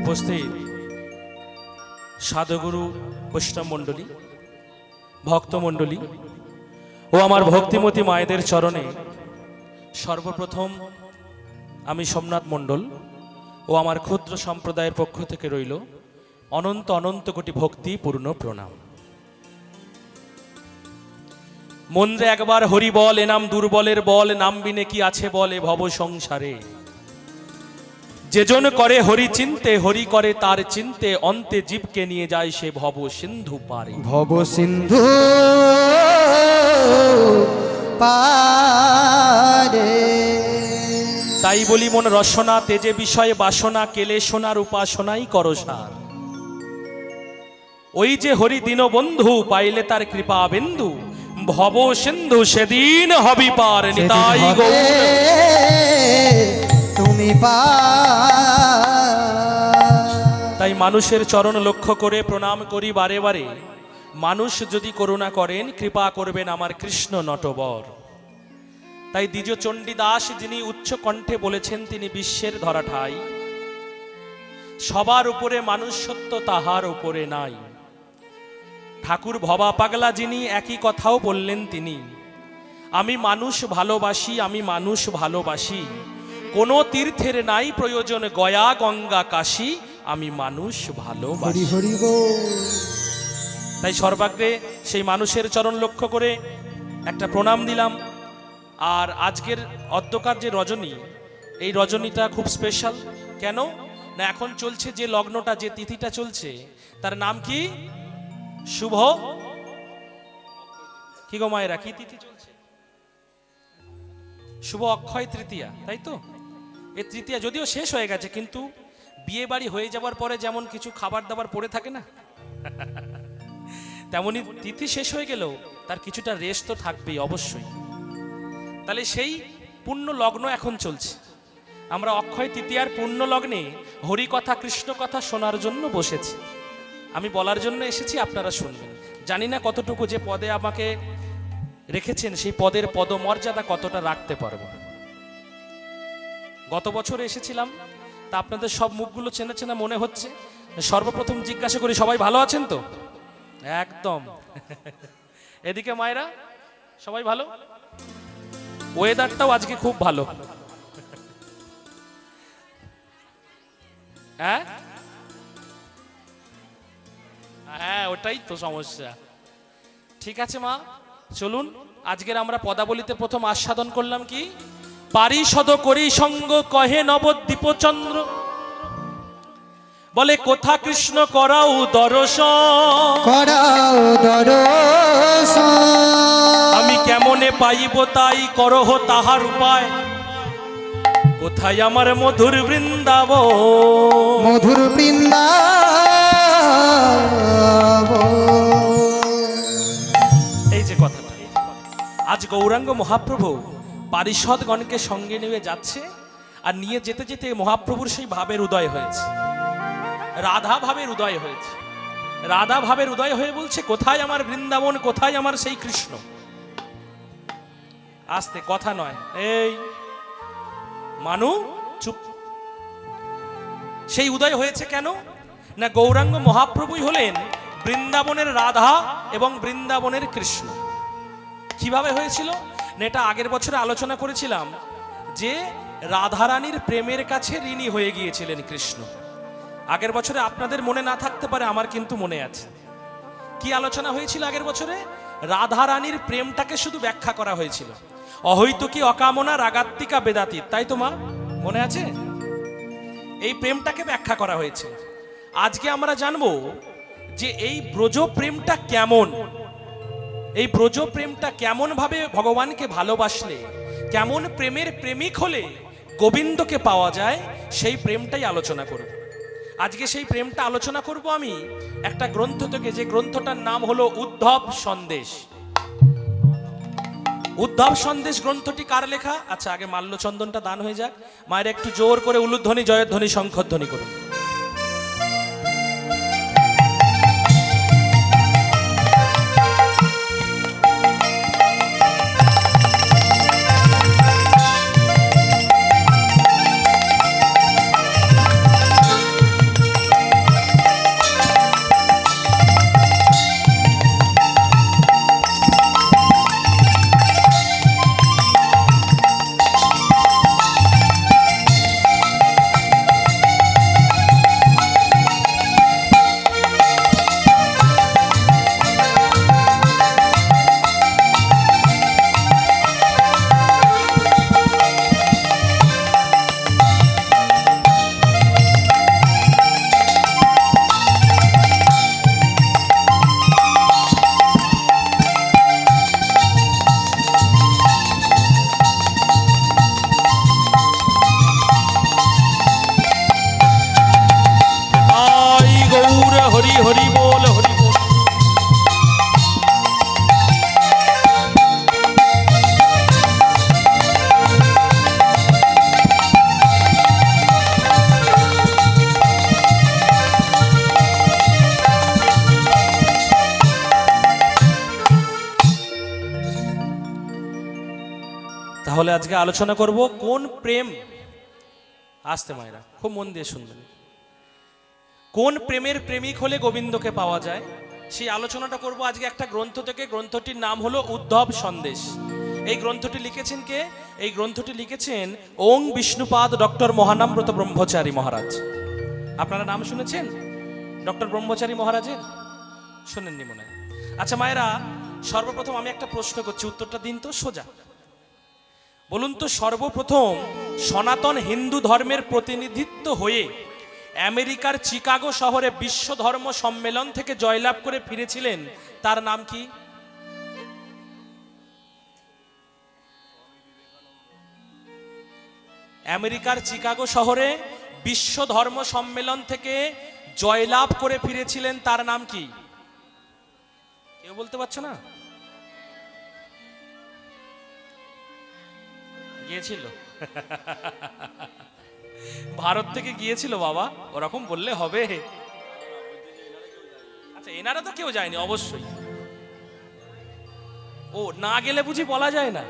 উপস্থিত সাধুগুরু বৈষ্ণব মণ্ডলী ভক্তমণ্ডলী ও আমার ভক্তিমতী মায়েদের চরণে সর্বপ্রথম আমি সোমনাথ মণ্ডল ও আমার ক্ষুদ্র সম্প্রদায়ের পক্ষ থেকে রইল অনন্ত অনন্ত কোটি ভক্তি পূর্ণ প্রণাম। মন্দ্রে একবার হরি বল, এ নাম দুর্বলের বল, নাম বিনে কি আছে বলে ভব সংসারে। যেজন করে হরি চিনতে হরি করে তার চিনতে অন্তে জীবকে নিয়ে যায় সে ভব সিন্ধু পারে। ভব সিন্ধু পারে। তাই বলি মন রসনা তেজে বিষয়ে বাসনা কেলে সোনার উপাসনাই করসার ওই যে হরি দীনবন্ধু পাইলে তার কৃপা বিন্দু। ভব সিন্ধু সেদিন হবি পার নিতাই সেদিন তাই মানুষের চরণ লক্ষ্য করে প্রণাম করি বারে বারে। মানুষ যদি করুণা করেন, কৃপা করবেন আমার কৃষ্ণ নটবর। তাই দ্বিজ চণ্ডীদাস যিনি উচ্চ কণ্ঠে বলেছেন, তিনি বিশ্বের ধরা ঠাই সবার উপরে মানুষ সত্য তাহার উপরে নাই। ঠাকুর ভবা পাগলা যিনি, একই কথাও বললেন তিনি। আমি মানুষ ভালোবাসি, আমি মানুষ ভালোবাসি। কোনো তীর্থের নাই প্রয়োজন গয়া গঙ্গা কাশী। আমি মানুষ হরি তাই সর্বাগ্রে সেই মানুষের চরণ লক্ষ্য করে একটা প্রণাম দিলাম। আর আজকের অধ্যকার যে রজনী এই রজনীটা খুব স্পেশাল কেন? না এখন চলছে যে লগ্নটা যে তিথিটা চলছে তার নাম কি? শুভ? কি গো মায়েরা কি তিথি চলছে? শুভ অক্ষয় তৃতীয়া তাই তো? এই তৃতীয়া যদিও শেষ হয়ে গেছে, কিন্তু বিয়ে বাড়ি হয়ে যাওয়ার পরে যেমন কিছু খাবার দাবার পড়ে থাকে না, তেমনি তিথি শেষ হয়ে গেলেও তার কিছুটা রেস্ট তো থাকবেই অবশ্যই। তাহলে সেই পূর্ণ লগ্ন এখন চলছে। আমরা অক্ষয় তৃতীয়ার পূর্ণ লগ্নে হরি কথা কৃষ্ণ কথা শোনার জন্য বসেছি। আমি বলার জন্য এসেছি, আপনারা শুনবেন। জানি না কতটুকু যে পদে আমাকে রেখেছেন, সেই পদের পদমর্যাদা কতটা রাখতে পারব। গত বছর এসেছিলাম, তা আপনাদের সব মুখগুলো চেনা চেনা মনে হচ্ছে। সর্বপ্রথম জিজ্ঞাসা করি, সবাই ভালো আছেন তো? একদম। এদিকে মায়েরা, সবাই ভালো? ওয়েদারটাও আজকে খুব ভালো। হ্যাঁ? হ্যাঁ ওটাই তো সমস্যা। ঠিক আছে মা, চলুন। আজকের আমরা পদাবলিতে প্রথম আস্বাদন করলাম কি? পারিষদ করি সঙ্গ কহে নবদ্বীপচন্দ্র। বলে কোথা কৃষ্ণ করাও দর্শন? করাও দর্শন। আমি কেমনে পাইব তাই করহ তাহার উপায়। কোথায় আমার মধুর বৃন্দাব মধুর বৃন্দাবন। এই যে কথাটা আজ গৌরাঙ্গ মহাপ্রভু পারিষদগণকে সঙ্গে নিয়ে যাচ্ছে আর নিয়ে যেতে যেতে মহাপ্রভুর সেই ভাবের উদয় হয়েছে। রাধা ভাবের উদয় হয়েছে। রাধা ভাবের উদয় হয়ে বলছে, কোথায় আমার বৃন্দাবন? কোথায় আমার সেই কৃষ্ণ? আস্তে, কথা নয়। এই, মানু, চুপ। সেই উদয় হয়েছে কেন? না, গৌরাঙ্গ মহাপ্রভুই হলেন বৃন্দাবনের রাধা এবং বৃন্দাবনের কৃষ্ণ। কীভাবে হয়েছিল? এটা আগের বছরে আলোচনা করেছিলাম যে রাধারানীর প্রেমের কাছে ঋণী হয়ে গিয়েছিলেন কৃষ্ণ। আগের বছরে আপনাদের মনে না থাকতে পারে, আমার কিন্তু মনে আছে। কি আলোচনা হয়েছিল আগের বছরে? রাধারানীর প্রেমটাকে শুধু ব্যাখ্যা করা হয়েছিল। অহৈত কি অকামনা, রাগাত্মিকা, বেদাতীত। তাই তো মা? মনে আছে? এই প্রেমটাকে ব্যাখ্যা করা হয়েছে আজকে আমরা জানব যে এই ব্রজ প্রেমটা কেমন? এই ব্রজ প্রেমটা কেমন ভাবে ভগবানকে ভালোবাসলে, কেমন প্রেমের প্রেমিক হলে গোবিন্দকে পাওয়া যায়, সেই প্রেমটাই আলোচনা করব। আজকে সেই প্রেমটা আলোচনা করব আমি একটা গ্রন্থ থেকে, যে গ্রন্থটার নাম হলো উদ্ধব সন্দেশ। উদ্ধব সন্দেশ গ্রন্থটি কার লেখা? আচ্ছা আগে মাল্যচন্দনটা দান হয়ে যাক। মায়ের একটু জোর করে উলুধ্বনি, জয়ধ্বনি, শঙ্খধ্বনি করুন। হরি হরি বল হরি বল। তাহলে আজকে আলোচনা করব কোন প্রেম, আসতে মায়েরা, খুব মন দিয়ে শুনবেন। কোন প্রেমের প্রেমিক হলে গোবিন্দকে পাওয়া যায়? সেই আলোচনাটা করব আজকে একটা গ্রন্থ থেকে। গ্রন্থটির নাম হলো উদ্ধব সন্দেশ। এই গ্রন্থটি লিখেছেন কে? এই গ্রন্থটি লিখেছেন ওং বিষ্ণুপাদ ডক্টর মহানামব্রত ব্রহ্মচারী মহারাজ। আপনারা নাম শুনেছেন? ডক্টর ব্রহ্মচারী মহারাজের? শোনেননি মনে হয়। আচ্ছা মায়েরা, সর্বপ্রথম আমি একটা প্রশ্ন করছি, উত্তরটা দিন তো, সোজা। বলুন তো, সর্বপ্রথম সনাতন হিন্দু ধর্মের প্রতিনিধিত্ব হয়ে আমেরিকার চিকাগো শহরে বিশ্ব ধর্ম সম্মেলন থেকে জয়লাভ করে ফিরেছিলেন। তার নাম কি? আমেরিকার চিকাগো শহরে বিশ্ব ধর্ম সম্মেলন থেকে জয়লাভ করে ফিরেছিলেন। তার নাম কি? কেউ বলতে পারছ না? গিয়েছিল। ভারত থেকে গিয়েছিল বাবা, ওরকম বললে হবে। আচ্ছা এনারা তো কেউ যায়নি, অবশ্যই। ও, না গেলে বুঝি বলা যায় না?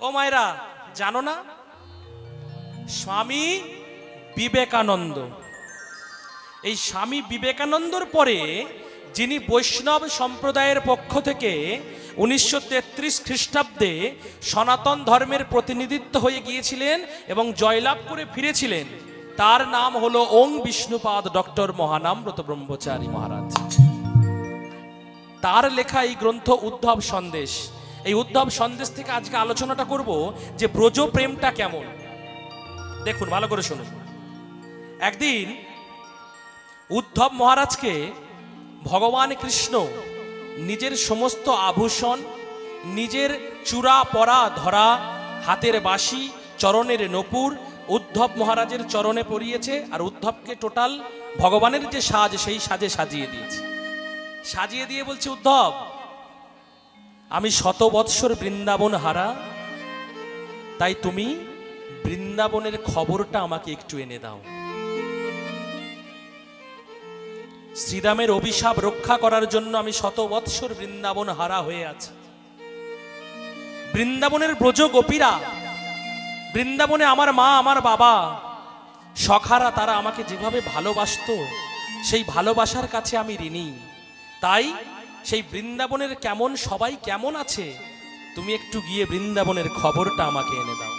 ও মায়েরা, জানো না? স্বামী বিবেকানন্দ। এই স্বামী বিবেকানন্দর পরে যিনি বৈষ্ণব সম্প্রদায়ের পক্ষ থেকে উনিশশো তেত্রিশ খ্রিস্টাব্দে সনাতন ধর্মের প্রতিনিধিত্ব হয়ে গিয়েছিলেন এবং জয়লাভ করে ফিরেছিলেন। তার নাম হলো ওং বিষ্ণুপাদ ডক্টর মহানামব্রত ব্রহ্মচারী মহারাজ। তার লেখা এই গ্রন্থ উদ্ধব সন্দেশ। এই উদ্ধব সন্দেশ থেকে আজকে আলোচনাটা করব যে ব্রজ প্রেমটা কেমন। দেখুন, ভালো করে শুনুন। একদিন উদ্ধব মহারাজকে ভগবান কৃষ্ণ নিজের সমস্ত আভূষণ, নিজের চূড়া পরা ধরা, হাতের বাঁশি, চরণের নপুর, উদ্ধব মহারাজের চরণে পরিয়েছে আর উদ্ধবকে টোটাল ভগবানের যে সাজ, সেই সাজে সাজিয়ে দিয়েছে। সাজিয়ে দিয়ে বলছে, উদ্ধব, আমি শত বৎসর বৃন্দাবন হারা, তাই তুমি বৃন্দাবনের খবরটা আমাকে একটু এনে দাও। শ্রীরামের অভিশাপ রক্ষা করার জন্য আমি শত বৎসর বৃন্দাবন হারা হয়ে আছি। বৃন্দাবনের ব্রজ গোপীরা, বৃন্দাবনে আমার মা, আমার বাবা, সখারা তারা আমাকে যেভাবে ভালোবাসতো, সেই ভালোবাসার কাছে আমি ঋণী। তাই সেই বৃন্দাবনের কেমন, সবাই কেমন আছে, তুমি একটু গিয়ে বৃন্দাবনের খবরটা আমাকে এনে দাও।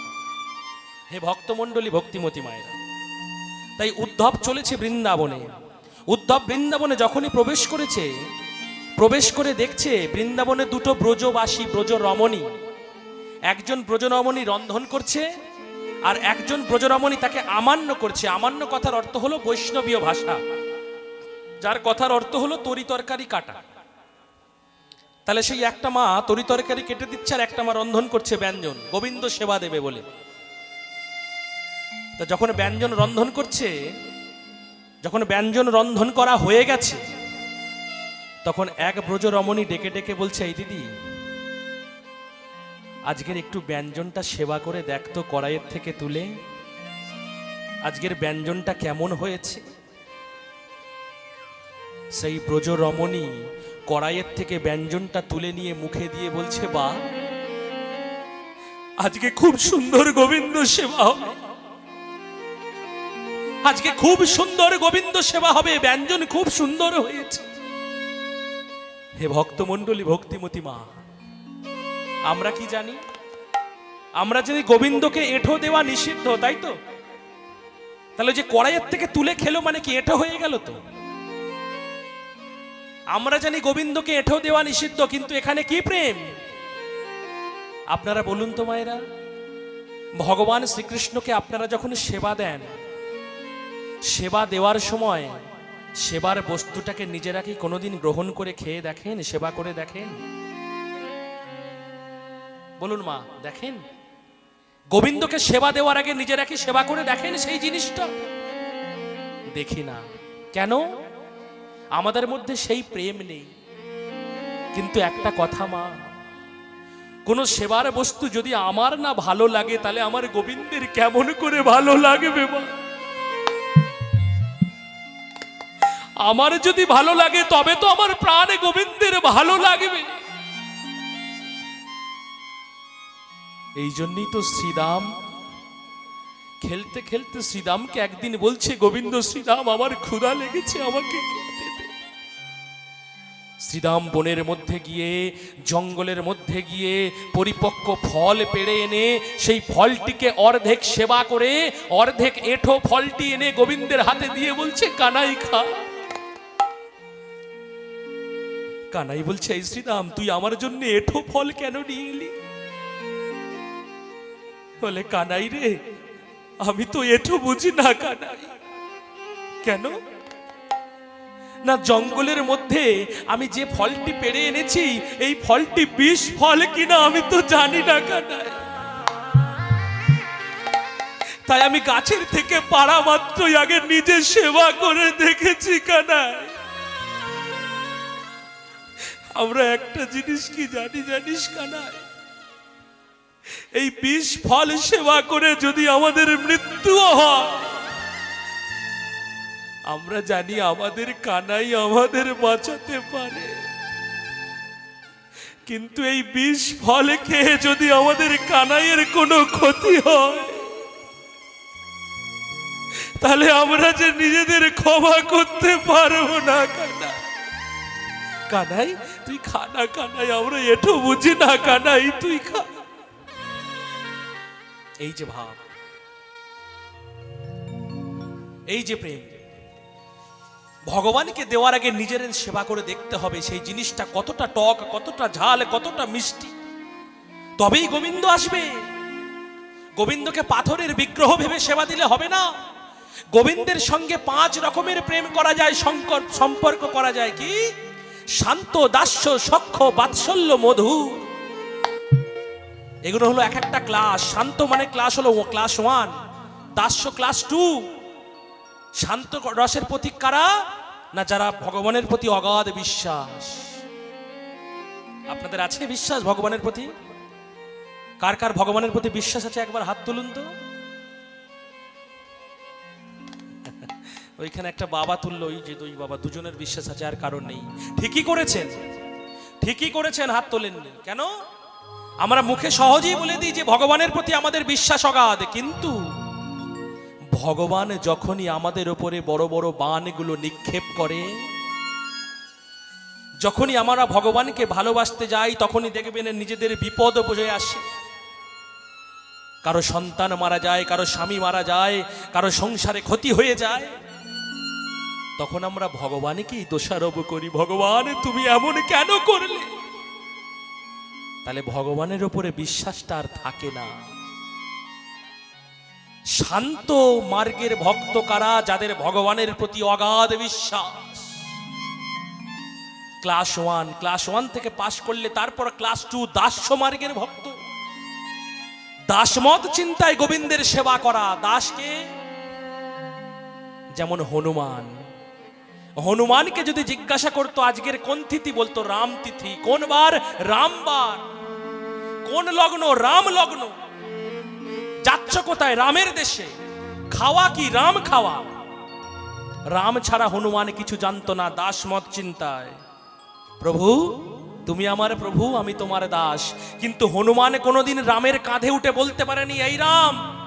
হে ভক্তমণ্ডলী, ভক্তিমতী মায়েরা, তাই উদ্ধব চলেছে বৃন্দাবনে। উদ্ধব বৃন্দাবনে যখনই প্রবেশ করেছে, প্রবেশ করে দেখছে বৃন্দাবনে দুটো ব্রজবাসী ব্রজ রমণী একজন ব্রজরমণী রন্ধন করছে আর একজন ব্রজরমণী তাকে আমান্য করছে। আমান্য কথার অর্থ হলো বৈষ্ণবীয় ভাষা। যার কথার অর্থ হলো তরি তরকারি কাটা। তাহলে সেই একটা মা তরি তরকারি কেটে দিচ্ছে আর একটা মা রন্ধন করছে ব্যঞ্জন। গোবিন্দ সেবা দেবে বলে। তা যখন ব্যঞ্জন রন্ধন করছে যখন ব্যঞ্জন রন্ধন করা হয়ে গেছে, তখন এক ব্রজ রমণী ডেকে ডেকে বলছে, এই দিদি, আজকের একটু ব্যঞ্জনটা সেবা করে দেখতো কড়াইয়ের থেকে তুলে। আজকের ব্যঞ্জনটা কেমন হয়েছে? সেই ব্রজ রমণী কড়াইয়ের থেকে ব্যঞ্জনটা তুলে নিয়ে মুখে দিয়ে বলছে বা আজকে খুব সুন্দর গোবিন্দ সেবা হবে। আজকে খুব সুন্দর গোবিন্দ সেবা হবে, ব্যঞ্জন খুব সুন্দর হয়েছে। হে ভক্তমণ্ডলী, ভক্তিমতী মা, আমরা কি জানি? আমরা যদি গোবিন্দকে এঁঠো দেওয়া নিষিদ্ধ, তাই তো? তাহলে যে কড়াইয়ের থেকে তুলে খেলো মানে কি এঁঠো হয়ে গেল তো? আমরা জানি গোবিন্দকে এঁঠো দেওয়া নিষিদ্ধ, কিন্তু এখানে কি প্রেম? আপনারা বলুন তো মায়েরা, ভগবান শ্রীকৃষ্ণকে আপনারা যখন সেবা দেন সেবা দেওয়ার সময় সেবার বস্তুটাকে নিজেরা কি কোনোদিন গ্রহণ করে খেয়ে দেখেন, সেবা করে দেখেন। বলুন মা, দেখেন? গোবিন্দকে সেবা দেওয়ার আগে নিজেরা কি সেবা করে দেখেন সেই জিনিসটা? দেখি না। কেন? আমাদের মধ্যে সেই প্রেম নেই। কিন্তু একটা কথা মা, কোন সেবার বস্তু যদি আমার না ভালো লাগে, তাহলে আমার গোবিন্দের কেমন করে ভালো লাগবে মা? আমার যদি ভালো লাগে, তবে তো আমার প্রাণে গোবিন্দের ভালো লাগবে। এই জন্যই তো শ্রীরাম, খেলতে খেলতে শ্রীরামকে একদিন বলছে, গোবিন্দ শ্রীরাম, আমার ক্ষুধা লেগেছে, আমাকে শ্রীরাম বনের মধ্যে গিয়ে, জঙ্গলের মধ্যে গিয়ে পরিপক্ক ফল পেড়ে এনে, সেই ফলটিকে অর্ধেক সেবা করে, অর্ধেক এঁঠো ফলটি এনে গোবিন্দের হাতে দিয়ে বলছে, কানাই খা। কানাই বলছে, এই শ্রীরাম, তুই আমার জন্য এঁঠো ফল কেন নিয়ে এলি বলে, কানাই রে, আমি তো এঠো বুঝি না, কানাই। কেন? না, জঙ্গলের মধ্যে আমি যে ফলটি পেরে এনেছি, এই ফলটি বিষ ফল কিনা আমি তো জানি না, কানাই। তাই আমি গাছের থেকে পাড়া মাত্রই আগে নিজে সেবা করে দেখেছি, কানাই। আমরা একটা জিনিস কি জানি, জানিস কানাই? এই বিষ ফল সেবা করে যদি আমাদের মৃত্যুও হয়, আমরা জানি আমাদের কানাই আমাদের বাঁচাতে পারে। কিন্তু এই বিষ ফল খেয়ে যদি আমাদের কানাইয়ের কোনো ক্ষতি হয়, তাহলে আমরা যে নিজেদের ক্ষমা করতে পারব না কানাই, তুই খা না কানাই, আমরা এঠো বুঝি না কানাই, তুই খা। এই যে ভাব, এই যে প্রেম, ভগবানকে দেওয়ার আগে নিজের সেবা করে দেখতে হবে সেই জিনিসটা কতটা টক, কতটা ঝাল, কতটা মিষ্টি। তবেই গোবিন্দ আসবে। গোবিন্দকে পাথরের বিগ্রহ ভেবে সেবা দিলে হবে না। গোবিন্দের সঙ্গে পাঁচ রকমের প্রেম করা যায় সম্পর্ক করা যায় কি? শান্ত, দাস্য সখ্য বাৎসল্য, মধু। এগুলো হলো এক একটা ক্লাস শান্ত মানে ক্লাস হলো ক্লাস ওয়ান দাস্য ক্লাস টু শান্ত রসের প্রতীক কারা? না যারা ভগবানের প্রতি অগাধ বিশ্বাস? আপনাদের আছে বিশ্বাস ভগবানের প্রতি? কার কার ভগবানের প্রতি বিশ্বাস আছে? একবার হাত তুলুন তো। ওইখানে একটা বাবা তুললো ওই যে দুই বাবা, দুজনের বিশ্বাস আছে, আর কারণ নেই। ঠিকই করেছেন ঠিকই করেছেন, হাত তোলেননি। কেন? আমরা মুখে সহজেই বলে দিই যে ভগবানের প্রতি আমাদের বিশ্বাস অগাধ, কিন্তু ভগবান যখনই আমাদের ওপরে বড় বড় বানগুলো নিক্ষেপ করে, যখনই আমরা ভগবানকে ভালোবাসতে যাই, তখনই দেখবেন নিজেদের বিপদ বয়ে আসে। কারও সন্তান মারা যায়, কারও স্বামী মারা যায়, কারও সংসারে ক্ষতি হয়ে যায়। তখন আমরা ভগবানকেই দোষারোপ করি? ভগবান, তুমি এমন কেন করলে? তাহলে ভগবানের উপরে বিশ্বাসটা আর থাকে না। শান্ত মার্গের ভক্ত কারা যাদের ভগবানের প্রতি অগাধ বিশ্বাস? ক্লাস ওয়ান ক্লাস ওয়ান থেকে পাশ করলে তারপর ক্লাস টু দাস্য মার্গের ভক্ত। দাসমত চিন্তায় গোবিন্দের সেবা করা। দাসকে যেমন হনুমান। হনুমানকে যদি জিজ্ঞাসা করতো, আজকের কোন তিথি? বলতো, রাম তিথি। কোন বার? রাম বার। কোন লগ্ন? রাম লগ্ন। যাচ্ছ কোথায়? রামের দেশে। খাওয়া কি? রাম খাওয়া। রাম ছাড়া হনুমান কিছু জানতো না দাসমত চিন্তায়। প্রভু, তুমি আমার প্রভু, আমি তোমার দাস। কিন্তু হনুমান কোনোদিন রামের কাঁধে উঠে বলতে পারেনি, এই রাম,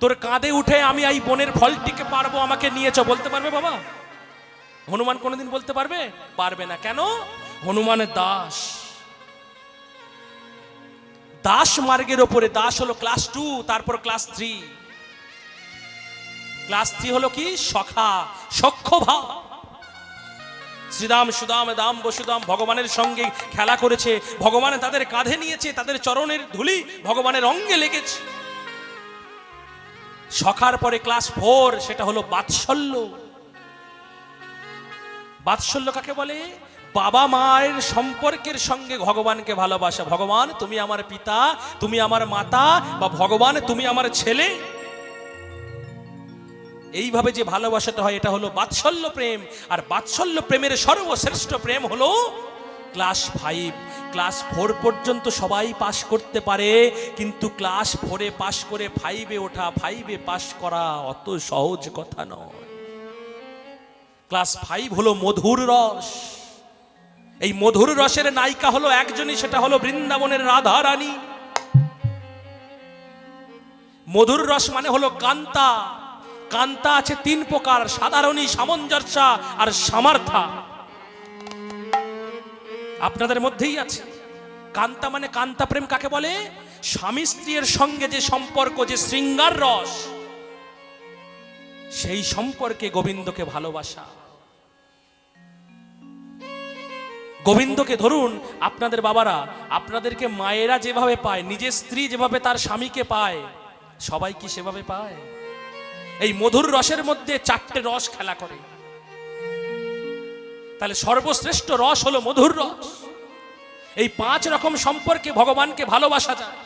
তোর কাঁধে উঠে আমি এই বনের ফলটিকে পারব, আমাকে নিয়েছ বলতে পারবে বাবা? হনুমান কোনোদিন বলতে পারবে? পারবে না। কেন? হনুমানের দাস। দাস মার্গের ওপরে, দাস হলো ক্লাস টু তারপর ক্লাস থ্রি ক্লাস থ্রি হলো কি? সখা সখ্য ভাব শ্রীরাম সুদাম, দাম, বসুদাম ভগবানের সঙ্গে খেলা করেছে। ভগবান তাদের কাঁধে নিয়েছে, তাদের চরণের ধুলি ভগবানের অঙ্গে লেগেছে। সখার পরে ক্লাস ফোর সেটা হলো বাৎসল্য। বাৎসল্য কাকে বলে? বাবা মায়ের সম্পর্কের সঙ্গে ভগবানকে ভালোবাসা। ভগবান, তুমি আমার পিতা, তুমি আমার মাতা, বা ভগবান, তুমি আমার ছেলে। এইভাবে যে ভালোবাসাটা হয়, এটা হলো বাৎসল্য প্রেম। আর বাৎসল্য প্রেমের সর্বশ্রেষ্ঠ প্রেম হলো ক্লাস ফাইভ। ক্লাস ফোর পর্যন্ত সবাই পাশ করতে পারে, কিন্তু ক্লাস ফোরে পাশ করে ফাইভে ওঠা, ফাইভে পাশ করা অত সহজ কথা নয়। ক্লাস ফাইভ হলো মধুর রস। এই মধুর রসের নায়িকা হলো একজনই, সেটা হলো বৃন্দাবনের রাধা রানী মধুর রস মানে হলো কান্তা। কান্তা আছে তিন প্রকার, সাধারণী, সামঞ্জস্যা আর সামার্থা আপনাদের মধ্যেই আছে। কান্তা মানে কান্তা প্রেম কাকে বলে? স্বামী স্ত্রীর সঙ্গে যে সম্পর্ক, যে শৃঙ্গার রস, সেই সম্পর্কে গোবিন্দকে ভালোবাসা। গোবিন্দকে ধরুন, আপনাদের বাবারা, আপনাদেরকে মায়েরা যেভাবে পায়, নিজের স্ত্রী যেভাবে তার স্বামীকে পায়, সবাই কি সেভাবে পায়? এই মধুর রসের মধ্যে চারটে রস খেলা করে। তাহলে সর্বশ্রেষ্ঠ রস হলো মধুর রস। এই পাঁচ রকম সম্পর্কে ভগবানকে ভালোবাসা যায়।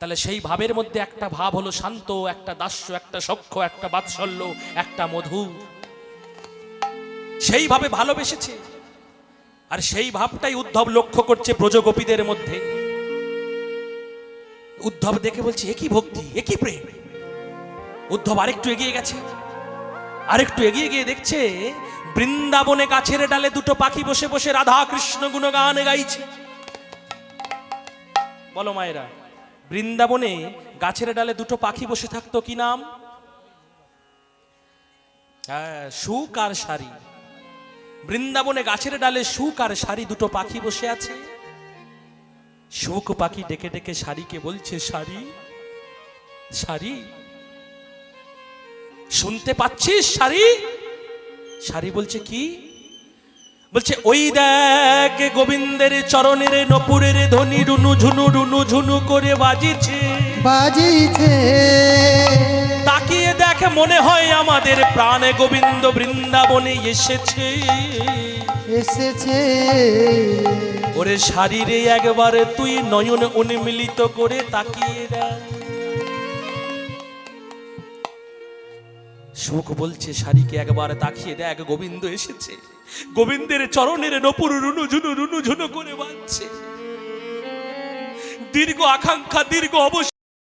তাহলে সেই ভাবের মধ্যে একটা ভাব হলো শান্ত, একটা দাস্য, একটা সখ্য, একটা বাৎসল্য, একটা মধু। সেইভাবে ভালোবেসেছে। আর সেই ভাবটাই উদ্ধব লক্ষ্য করছে ব্রজগোপীদের মধ্যে। উদ্ধব দেখে বলছে একই ভক্তি? একই প্রেম? উদ্ধব আরেকটু এগিয়ে গেছে। আরেকটু এগিয়ে গিয়ে দেখছে, বৃন্দাবনে গাছের ডালে দুটো পাখি বসে বসে রাধা কৃষ্ণ গুণগান গাইছে। বলো মায়েরা, বৃন্দাবনে গাছের ডালে দুটো পাখি বসে থাকতো কি নাম? হ্যাঁ সুখ আর শাড়ি বৃন্দাবনে গাছের ডালে সুখ আর শাড়ি দুটো পাখি বসে আছে। সুখ পাখি ডেকে ডেকে শাড়িকে বলছে শাড়ি শাড়ি শুনতে পাচ্ছিস শাড়ি শাড়ি বলছে, কি? বলছে, ওই দেখ গোবিন্দের চরণের নপুরের ধ্বনি রুনু ঝুনু রুনু ঝুনু করে বাজিছে। বাজিছে। তাকিয়ে দেখ মনে হয় আমাদের প্রাণে গোবিন্দ বৃন্দাবনে এসেছে। এসেছে। ওরে শারীরে একবার তুই নয়ন উন্মিলিত করে তাকিয়ে দেখ। সুখ বলছে শাড়িকে একবার তাকিয়ে দেখ গোবিন্দ এসেছে। গোবিন্দের চরণের নপুর রুনু ঝুনু রুনু ঝুনু করে বাজছে। দীর্ঘ আকাঙ্ক্ষা দীর্ঘ অবশ্য